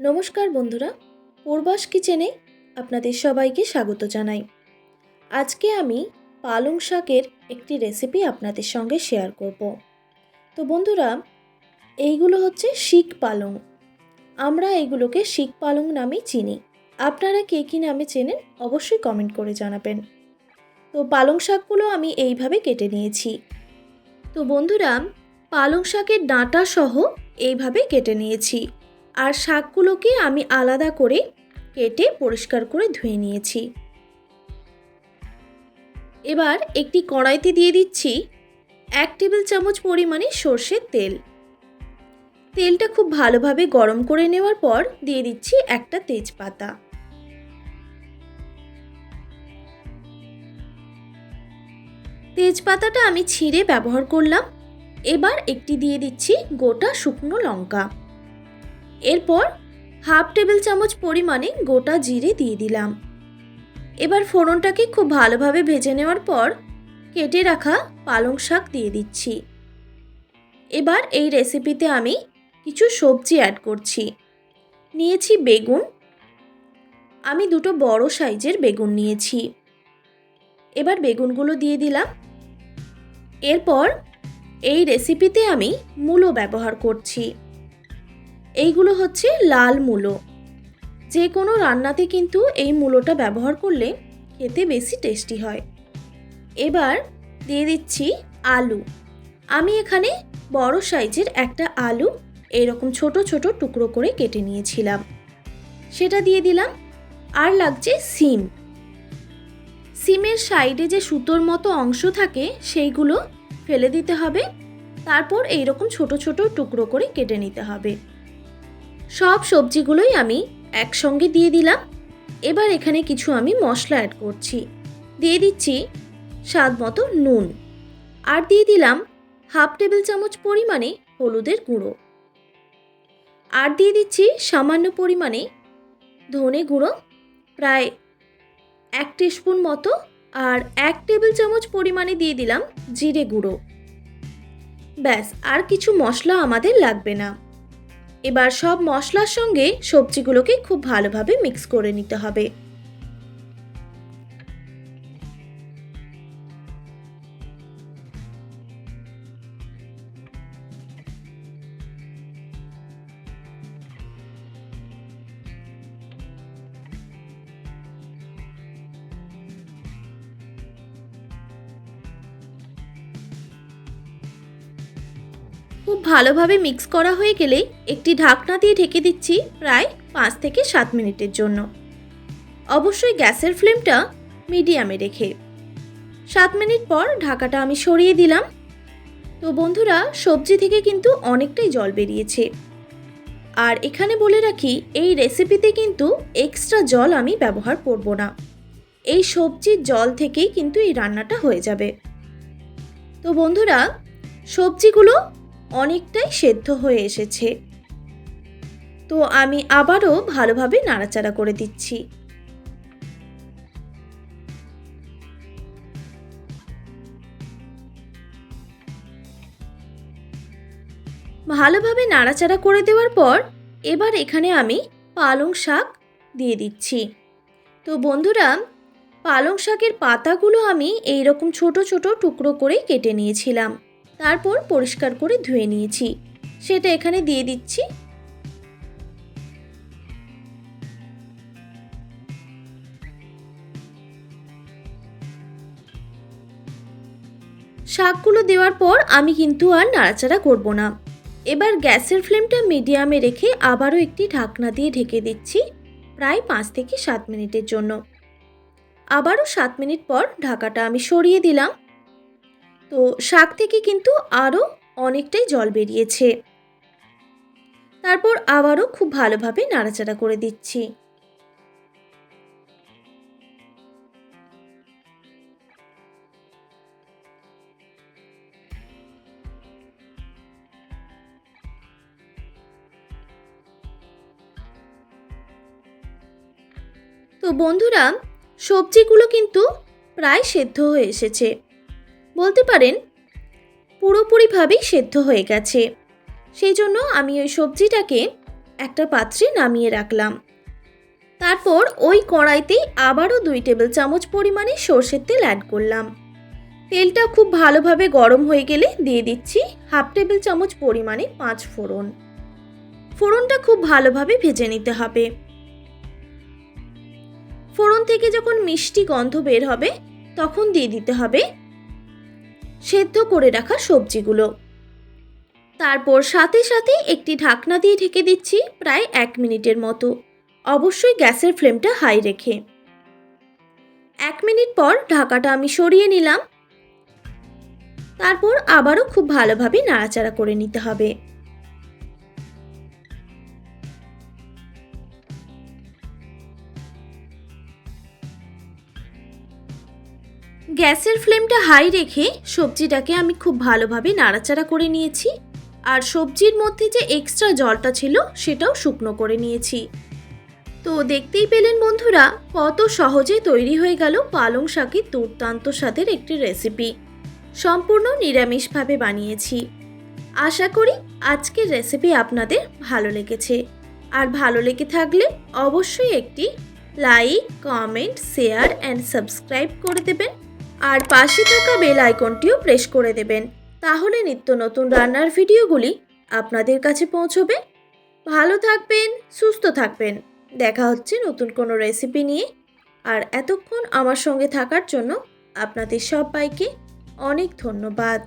নমস্কার বন্ধুরা, পূর্বাস কিচেনে আপনাদের সবাইকে স্বাগত জানাই। আজকে আমি পালং শাকের একটি রেসিপি আপনাদের সঙ্গে শেয়ার করব। তো বন্ধুরা, এইগুলো হচ্ছে শিক পালং। আমরা এইগুলোকে শিক পালং নামেই চিনি। আপনারা কে কী নামে চেনেন অবশ্যই কমেন্ট করে জানাবেন। তো পালং শাকগুলো আমি এইভাবে কেটে নিয়েছি। তো বন্ধুরা, পালং শাকের ডাঁটা সহ এইভাবে কেটে নিয়েছি। আর শাকগুলোকে আমি আলাদা করে কেটে পরিষ্কার করে ধুয়ে নিয়েছি। এবার একটি কড়াইতে দিয়ে দিচ্ছি এক টেবিল চামচ পরিমাণে সর্ষের তেল। তেলটা খুব ভালোভাবে গরম করে নেওয়ার পর দিয়ে দিচ্ছি একটা তেজপাতা। তেজপাতাটা আমি ছিঁড়ে ব্যবহার করলাম। এবার একটি দিয়ে দিচ্ছি গোটা শুকনো লঙ্কা। এরপর হাফ টেবিল চামচ পরিমাণে গোটা জিরে দিয়ে দিলাম। এবার ফোড়নটাকে খুব ভালোভাবে ভেজে নেওয়ার পর কেটে রাখা পালং শাক দিয়ে দিচ্ছি। এবার এই রেসিপিতে আমি কিছু সবজি অ্যাড করছি। নিয়েছি বেগুন। আমি দুটো বড় সাইজের বেগুন নিয়েছি। এবার বেগুনগুলো দিয়ে দিলাম। এরপর এই রেসিপিতে আমি মূলো ব্যবহার করছি। এইগুলো হচ্ছে লাল মূলো। যে কোনো রান্নাতে কিন্তু এই মূলোটা ব্যবহার করলে খেতে বেশি টেস্টি হয়। এবার দিয়ে দিচ্ছি আলু। আমি এখানে বড় সাইজের একটা আলু এরকম ছোট ছোট টুকরো করে কেটে নিয়েছিলাম। সেটা দিয়ে দিলাম। আর লাগছে সিম। সিমের সাইডে যে সুতোর মতো অংশ থাকে সেইগুলো ফেলে দিতে হবে। তারপর এইরকম ছোট ছোট টুকরো করে কেটে নিতে হবে। সব সবজিগুলোই আমি একসঙ্গে দিয়ে দিলাম। এবার এখানে কিছু আমি মশলা অ্যাড করছি। দিয়ে দিচ্ছি স্বাদ মতো নুন। আর দিয়ে দিলাম হাফ টেবিল চামচ পরিমাণে হলুদের গুঁড়ো। আর দিয়ে দিচ্ছি সামান্য পরিমাণে ধনে গুঁড়ো, প্রায় এক স্পুন মতো। আর এক টেবিল চামচ পরিমাণে দিয়ে দিলাম জিরে গুঁড়ো। ব্যাস, আর কিছু মশলা আমাদের লাগবে না। এবার সব মশলার সঙ্গে সবজিগুলোকে খুব ভালোভাবে মিক্স করে নিতে হবে। খুব ভালোভাবে মিক্স করা হয়ে গেলেই একটি ঢাকনা দিয়ে ঢেকে দিচ্ছি প্রায় পাঁচ থেকে সাত মিনিটের জন্য। অবশ্যই গ্যাসের ফ্লেমটা মিডিয়ামে রেখে। সাত মিনিট পর ঢাকাটা আমি সরিয়ে দিলাম। তো বন্ধুরা, সবজি থেকে কিন্তু অনেকটাই জল বেরিয়েছে। আর এখানে বলে রাখি, এই রেসিপিতে কিন্তু এক্সট্রা জল আমি ব্যবহার করব না। এই সবজির জল থেকেই কিন্তু এই রান্নাটা হয়ে যাবে। তো বন্ধুরা, সবজিগুলো অনেকটাই সেদ্ধ হয়ে এসেছে। তো আমি আবারও ভালোভাবে নাড়াচাড়া করে দিচ্ছি। ভালোভাবে নাড়াচাড়া করে দেওয়ার পর এবার এখানে আমি পালং শাক দিয়ে দিচ্ছি। তো বন্ধুরা, পালং শাকের পাতাগুলো আমি এই রকম ছোট ছোট টুকরো করে কেটে নিয়েছিলাম। তারপর পরিষ্কার করে ধুয়ে নিয়েছি। সেটা এখানে দিয়ে দিচ্ছি। শাকগুলো দেওয়ার পর আমি কিন্তু আর নাড়াচাড়া করব না। এবার গ্যাসের ফ্লেমটা মিডিয়ামে রেখে আবারও একটি ঢাকনা দিয়ে ঢেকে দিচ্ছি প্রায় পাঁচ থেকে সাত মিনিটের জন্য। আবারও সাত মিনিট পর ঢাকাটা আমি সরিয়ে দিলাম। তো শাক থেকে কিন্তু আরও অনেকটাই জল বেরিয়েছে। তারপর আবারও খুব ভালোভাবে নাড়াচাড়া করে দিচ্ছি। তো বন্ধুরা, সবজিগুলো কিন্তু প্রায় সেদ্ধ হয়ে এসেছে। বলতে পারেন, পুরোপুরিভাবেই সেদ্ধ হয়ে গেছে। সেই জন্য আমি ওই সবজিটাকে একটা পাত্রে নামিয়ে রাখলাম। তারপর ওই কড়াইতেই আবারও দুই টেবিল চামচ পরিমাণে সর্ষের তেল অ্যাড করলাম। তেলটা খুব ভালোভাবে গরম হয়ে গেলে দিয়ে দিচ্ছি হাফ টেবিল চামচ পরিমাণে পাঁচ ফোড়ন। ফোড়নটা খুব ভালোভাবে ভেজে নিতে হবে। ফোড়ন থেকে যখন মিষ্টি গন্ধ বের হবে, তখন দিয়ে দিতে হবে সেদ্ধ করে রাখা সবজিগুলো। তারপর সাথে সাথে একটি ঢাকনা দিয়ে ঢেকে দিচ্ছি প্রায় এক মিনিটের মতো। অবশ্যই গ্যাসের ফ্লেমটা হাই রেখে। এক মিনিট পর ঢাকাটা আমি সরিয়ে নিলাম। তারপর আবারও খুব ভালোভাবে নাড়াচাড়া করে নিতে হবে। গ্যাসের ফ্লেমটা হাই রেখে সবজিটাকে আমি খুব ভালোভাবে নাড়াচাড়া করে নিয়েছি। আর সবজির মধ্যে যে এক্সট্রা জলটা ছিল, সেটাও শুকনো করে নিয়েছি। তো দেখতেই পেলেন বন্ধুরা, কত সহজে তৈরি হয়ে গেল পালং শাকের দুর্দান্ত স্বাদের একটি রেসিপি সম্পূর্ণ নিরামিষভাবে বানিয়েছি। আশা করি আজকের রেসিপি আপনাদের ভালো লেগেছে। আর ভালো লেগে থাকলে অবশ্যই একটি like comment share and subscribe করে দেবেন। আর পাশে থাকা বেল আইকনটিও প্রেস করে দেবেন। তাহলে নিত্য নতুন রান্নার ভিডিওগুলি আপনাদের কাছে পৌঁছবে। ভালো থাকবেন, সুস্থ থাকবেন। দেখা হচ্ছে নতুন কোনো রেসিপি নিয়ে। আর এতক্ষণ আমার সঙ্গে থাকার জন্য আপনাদের সবাইকে অনেক ধন্যবাদ।